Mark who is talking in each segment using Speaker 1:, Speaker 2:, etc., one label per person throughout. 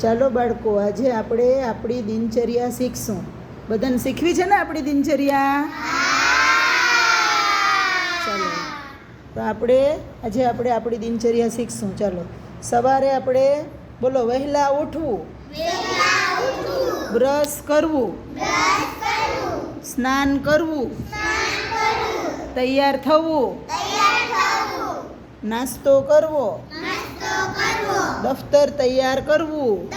Speaker 1: ચાલો બાળકો આજે આપણે આપણી દિનચર્યા શીખશું. બધાને શીખવી છે ને આપણી દિનચર્યા? ચાલો. તો આપણે આજે આપણે આપણી દિનચર્યા શીખશું. ચાલો. સવારે આપણે બોલો વહેલા ઉઠવું. બ્રશ કરવું. સ્નાન કરવું. તૈયાર થવું. નાસ્તો કરવો. દફતર તૈયાર કરવું.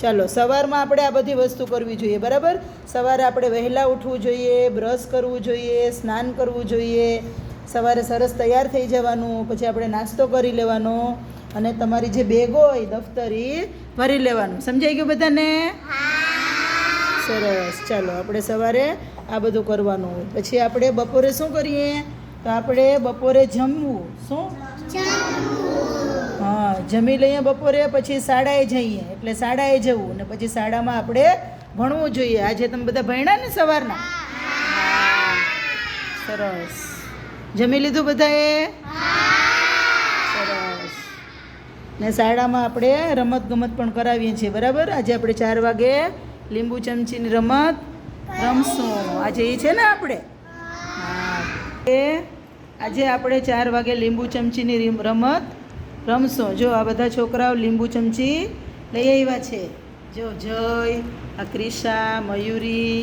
Speaker 1: ચાલો સવારમાં આપણે આ બધી વસ્તુ કરવી જોઈએ બરાબર? સવારે આપણે વહેલા ઉઠવું જોઈએ બ્રશ કરવું જોઈએ સ્નાન કરવું જોઈએ. સવારે સરસ તૈયાર થઈ જવાનું પછી આપણે નાસ્તો કરી લેવાનો અને તમારી જે બેગ હોય દફતર એ ભરી લેવાનું. સમજાઈ ગયું બધાને? સરસ. ચાલો આપણે સવારે આ બધું કરવાનું. હોય પછી આપણે બપોરે શું કરીએ? તો આપણે બપોરે જમવું. શું? હા, જમી લઈએ બપોરે, પછી શાળાએ જઈએ. એટલે શાળાએ જવું ને પછી શાળામાં આપણે ભણવું જોઈએ. આજે તમે બધા ભણ્યા ને સવારના. સરસ. જમી લીધું બધાએ? સરસ. ને શાળામાં આપણે રમત ગમત પણ કરાવીએ છીએ, બરાબર? આજે આપણે ચાર વાગે લીંબુ ચમચીની રમત રમશું. આજે એ છે ને આપણે? હા. એ આજે આપણે ચાર વાગે લીંબુ ચમચીની રમત રમશું. જો આ બધા છોકરાઓ લીંબુ ચમચી લઈ આવ્યા છે. જો જય અક્રિષા મયુરી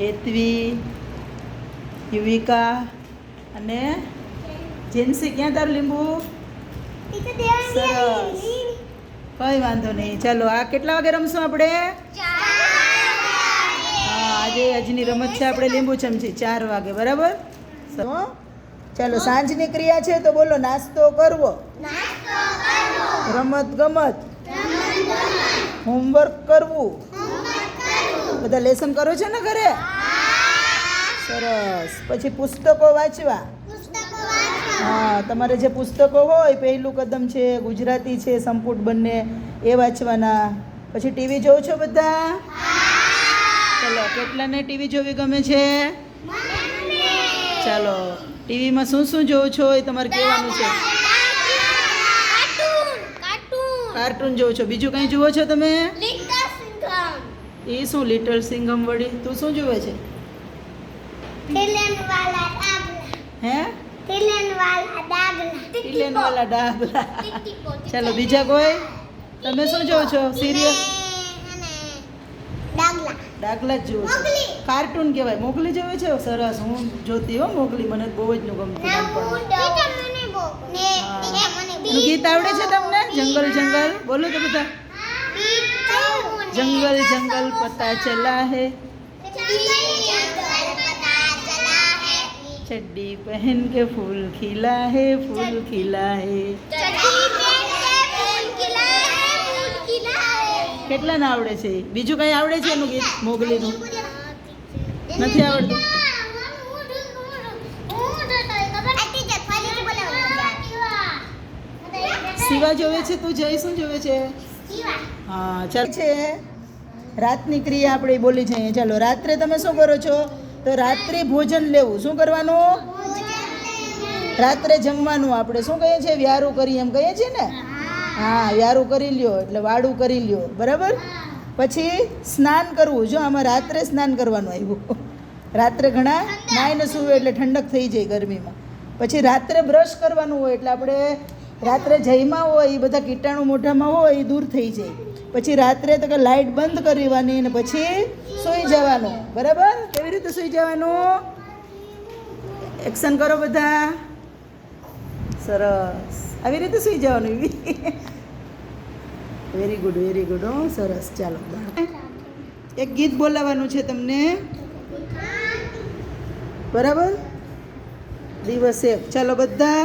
Speaker 1: હેતવી યુવિકા અને જેન્સી ક્યાં તારું લીંબુ? સરસ. કંઈ વાંધો નહીં. ચાલો આ કેટલા વાગે રમશું આપણે? હા આજે આજની રમત છે આપણે લીંબુ ચમચી. ચાર વાગે બરાબર? તો ચાલો સાંજની ક્રિયા છે તો બોલો નાસ્તો કરવો. રમત ગમત. હોમવર્ક કરવું. બધા લેસન કરો છો ને ઘરે? સરસ. પછી પુસ્તકો વાંચવા. હા તમારે જે પુસ્તકો હોય પહેલું કદમ છે ગુજરાતી છે સંપુટ બંને એ વાંચવાના. પછી ટીવી જોવો છો બધા? ચલો કેટલાને ટીવી જોવી ગમે છે? ચાલો ટીવીમાં શું શું જોવો છો એ તમારે કહેવાનું છે. કાર્ટૂન જોવો છો. બીજું કંઈ જુઓ છો તમે? એ શું લિટલ સિંગમ વળી તું શું જુએ છે? હે? ડાબલા ચાલો બીજા કોઈ? તમે શું જોવો છો? સિરિયલ ડાગલા જ જોવો છો
Speaker 2: મોગલી.
Speaker 1: કાર્ટૂન કહેવાય મોગલી જોવે છે સરસ હું જોતી હો મોગલી મને બહુ જ નું ગમતું નાનપણમાં. એનું ગીત આવડે છે તમને જંગલ જંગલ બોલો તો બધા જંગલ જંગલ પતા ચલા હે चड्डी पहन के फूल खिला है फूल खिला है કેટલાને આવડે છે? બીજું કંઈ આવડે છે એનું ગીત? મોગલીનું? નથી આવડતું. શિવા જોવે છે તું જય શું જોવે છે? હા, ચાલ. છે. રાતની ક્રિયા આપણે બોલી જઈએ. ચાલો, રાત્રે તમે શું કરો છો? તો રાત્રે ભોજન લેવું. શું કરવાનું? રાત્રે જમવાનું આપણે. શું કહીએ છીએ? વ્યારું કરીએ એમ કહીએ છીએ ને? હા, યારું કરી લ્યો, એટલે વાડું કરી લ્યો, બરાબર? પછી સ્નાન કરવું, જો આમાં રાત્રે સ્નાન કરવાનું આવ્યું. રાત્રે ઘણા નાઈને સૂવે એટલે ઠંડક થઈ જાય ગરમીમાં. પછી રાત્રે બ્રશ કરવાનું હોય એટલે આપણે રાત્રે જઈમાં હોય, એ બધા કીટાણુ મોઢામાં હોય, એ દૂર થઈ જાય. પછી રાત્રે તો કે લાઇટ બંધ કરવાની ને પછી સૂઈ જવાનું, બરાબર? કેવી રીતે સૂઈ જવાનું? એક્શન કરો બધા. સરસ. આવી રીતે સૂઈ જવાનું એવી વેરી ગુડ વેરી ગુડ હો સરસ. ચાલો એક ગીત બોલાવવાનું છે તમને. બરાબર? દિવસ. એક ચાલો બધા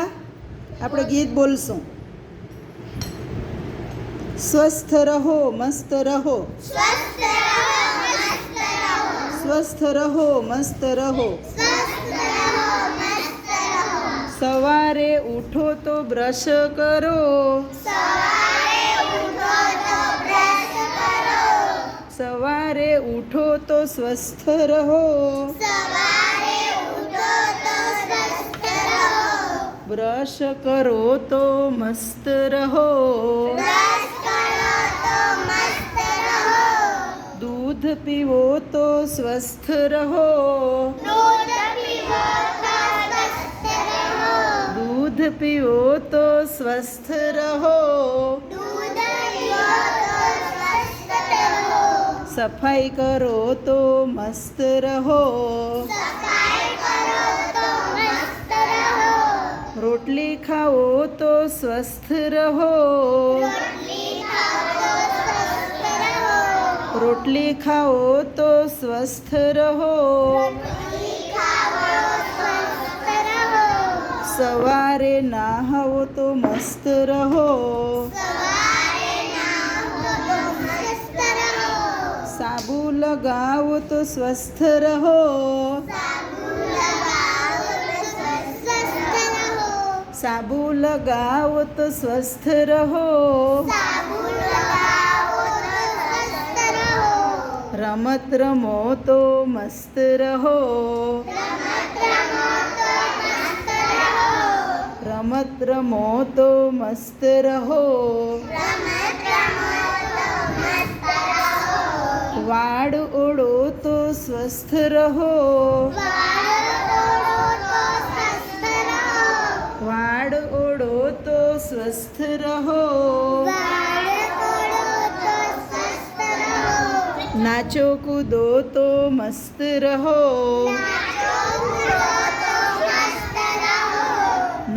Speaker 1: આપણે ગીત બોલશું. સ્વસ્થ રહો મસ્ત રહો. સ્વસ્થ રહો મસ્ત રહો. सवारे उठो तो ब्रश करो सवारे उठो तो ब्रश करो सवारे उठो तो स्वस्थ रहो
Speaker 2: सवारे
Speaker 1: उठो तो स्वस्थ रहो ब्रश करो तो मस्त रहो दूध पीवो तो स्वस्थ रहो दूध पीवो તો સ્વસ્થ રહો સફાઈ કરો તો મસ્ત રહો રોટલી ખાઓ તો સ્વસ્થ રહો રોટલી ખાઓ તો સ્વસ્થ રહો સવારે નાહવો તો મસ્ત રહો. સાબુ લગાવો તો સ્વસ્થ રહો. સાબુ લગાવો તો સ્વસ્થ રહો. રમત રમો તો મસ્ત રહો. રમત રમો તો મસ્ત રહો વાડ ઓળો તો સ્વસ્થ રહો વાડ ઓળો તો સ્વસ્થ રહો નાચો કૂદો તો મસ્ત રહો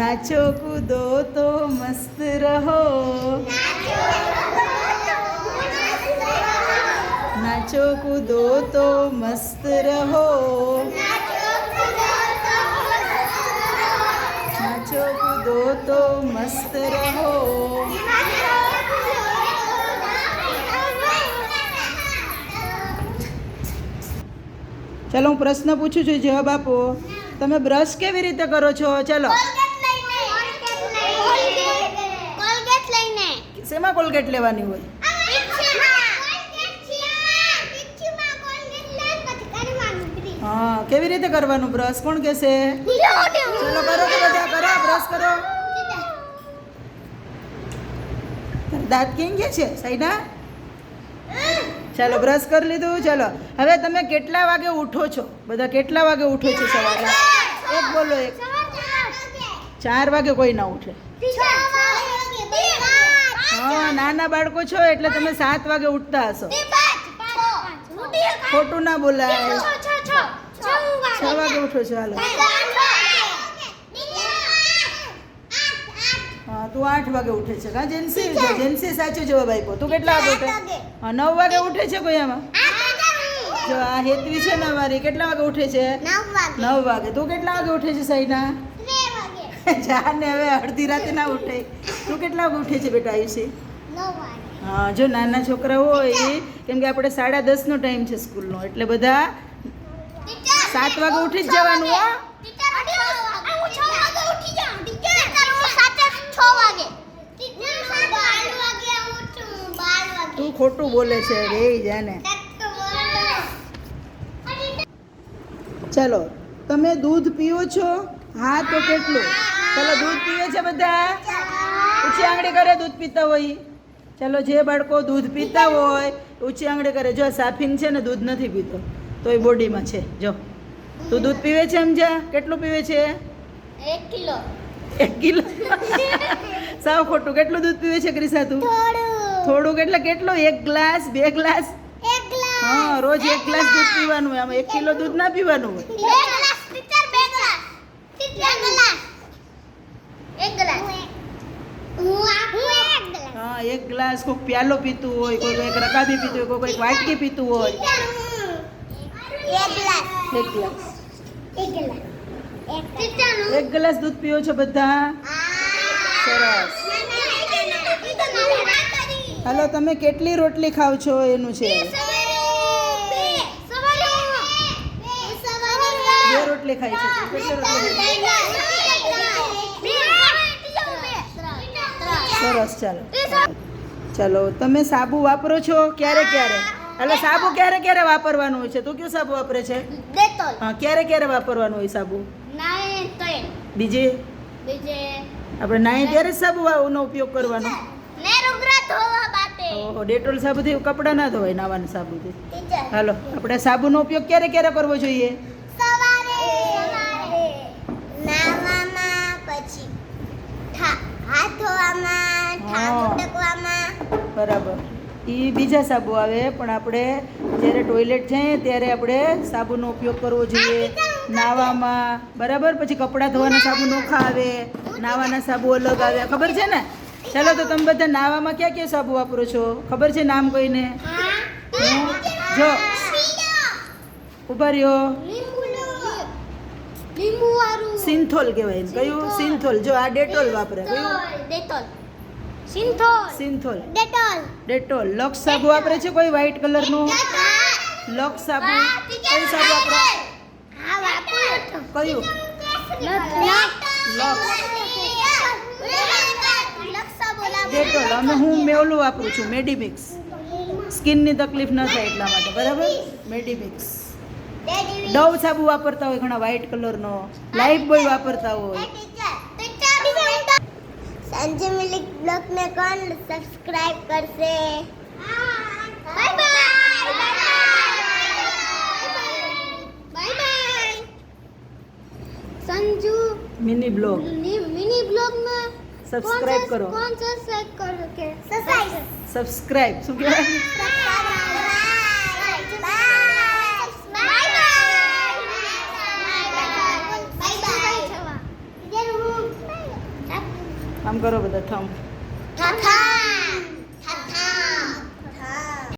Speaker 1: નાચો કૂદો તો મસ્ત રહો. નાચો કૂદો તો મસ્ત રહો. નાચો કૂદો તો મસ્ત રહો. ચલો, હું પ્રશ્ન પૂછું છું, જવાબ આપો. તમે બ્રશ કેવી રીતે કરો છો? ચલો. શેમાં કોલગેટ લેવાની હોય? હા કેવી રીતે કરવાનું? બ્રશ કોણ કહેશે? ચલો કરો તો બધા કરો બ્રશ કરો. દાંત કેમ કે છે સાઈડા ચાલો બ્રશ કરી લીધું ચાલો. હવે તમે કેટલા વાગે ઉઠો છો? બધા કેટલા વાગે ઉઠો છો સવારે એક બોલો એક. ચાર વાગે કોઈ ના ઉઠે. નાના બાળકો છો એટલે તમે સાત વાગે ઉઠતા હશો. ખોટું ના બોલાય. છ વાગે. ઉઠો છો હાલો. હા તું આઠ વાગે ઉઠે છે. હા જેન્સી જેન્સી સાચો જવાબ આપ્યો. તું કેટલા વાગે ઉઠે? હા નવ વાગે ઉઠે છે કોઈ આમાં? જો આ હેતવી છે ને અમારી. કેટલા વાગે ઉઠે છે? નવ વાગે. તું કેટલા વાગે ઉઠે છે સાઈના જા ને હવે અડધી રાતે ના ઉઠે. તું કેટલા વાગે ઉઠે છે બેટા આયુષી? હા, જો નાના છોકરા હોય, કેમ કે આપણે સાડા દસનો ટાઈમ છે સ્કૂલનો, એટલે બધા સાત વાગે ઉઠી જ જવાનું, હો. તું ખોટું બોલે છે, રે, જાને. ચલો, તમે દૂધ પીઓ છો? હા, તો કેટલું? ચલો દૂધ પીવે છે બધા? પછી આંગળી કરે દૂધ પીતા હોય. ચલો જે બાળકો દૂધ પીતા હોય ઊંચી આંગળી કરે. જો સાફીન છે ને દૂધ નથી પીતો. તો એ બોડીમાં છે. જો. તું દૂધ પીવે છે સમજ્યા કેટલું પીવે છે?
Speaker 2: એક કિલો.
Speaker 1: એક કિલો? સાવ ખોટું. કેટલું દૂધ પીવે છે ક્રિસા તું? થોડુંક એટલે કેટલું? એક ગ્લાસ બે ગ્લાસ? હા રોજ એક ગ્લાસ દૂધ પીવાનું હોય. આમાં એક કિલો દૂધ ના પીવાનું હોય
Speaker 2: બે ગ્લાસ ટીચર બે ગ્લાસ ટીચર ગ્લાસ એક ગ્લાસ હું આ હું એક ગ્લાસ
Speaker 1: હા એક ગ્લાસ કોઈક પ્યાલો પીતું હોય કોઈ એક રકાબી પીતું હોય કોઈ કોઈક વાટકી પીતું હોય.
Speaker 2: એક ગ્લાસ.
Speaker 1: એક ગ્લાસ. દૂધ પીવો છો બધા? સરસ. હાલો તમે કેટલી રોટલી ખાવ છો એનું છે? બે રોટલી ખાઈ છે. કેટલી રોટલી? સરસ ચાલો. ચાલો તમે સાબુ વાપરો છો ક્યારે ક્યારે? એટલે સાબુ ક્યારે ક્યારે વાપરવાનું હોય છે? તું કયું સાબુ વાપરે છે? હા ક્યારે ક્યારે વાપરવાનું હોય સાબુ? બીજે?
Speaker 2: બીજે.
Speaker 1: આપણે નાઈ ત્યારે સાબુ નો ઉપયોગ કરવાનો. ઓહો ડેટોલ સાબુથી કપડાં ના ધોવાય નાવાના સાબુથી. હાલો આપણે સાબુનો ઉપયોગ ક્યારે ક્યારે કરવો જોઈએ?
Speaker 2: નાવામાં પછી હાથ ધોવામાં.
Speaker 1: બરાબર. એ બીજા સાબુ આવે, પણ આપણે જ્યારે ટોયલેટ જઈએ ત્યારે આપણે સાબુનો ઉપયોગ કરવો જોઈએ. નાવામાં, બરાબર? પછી કપડાં ધોવાના સાબુ નોખા આવે, નાવાના સાબુ અલગ આવે. ખબર છે ને? ચાલો તો તમે બધા નાવામાં ક્યાં ક્યાં સાબુ વાપરો છો? ખબર છે નામ કોઈને? જો. ઊભા રહ્યો. સિન્થોલ કહેવાય કયું? સિન્થોલ જો, આ ડેટોલ વાપરે. કયું?
Speaker 2: Dettol. Cinthol.
Speaker 1: Cinthol
Speaker 2: Dettol.
Speaker 1: Dettol. Lux સાબુ વાપરે છે કોઈ વ્હાઈટ કલરનું લક્સ સાબુ. કયું સાબુ વાપરું કયું? ડેટોલ. અમે હું મેવલું વાપરું છું મેડીમિક્સ. સ્કિનની તકલીફ ન થાય એટલા માટે બરાબર? મેડીમિક્સ. ડવ સાબુ વાપરતા હોય ઘણા વ્હાઈટ કલરનો લાઈફ બોય વાપરતા હોય.
Speaker 2: સંજય મિલિક બ્લોગ ને કોણ સબસ્ક્રાઇબ કરશે? Bye bye bye bye
Speaker 1: Sanju mini
Speaker 2: blog. Mini બ્લોગમાં
Speaker 1: સબસ્ક્રાઇબ કરો.
Speaker 2: કોણ સબસ્ક્રાઇબ કરો કે સબસ્ક્રાઇબ
Speaker 1: સબસ્ક્રાઇબ શું કહેવાય? બાય આમ કરો બધા થમ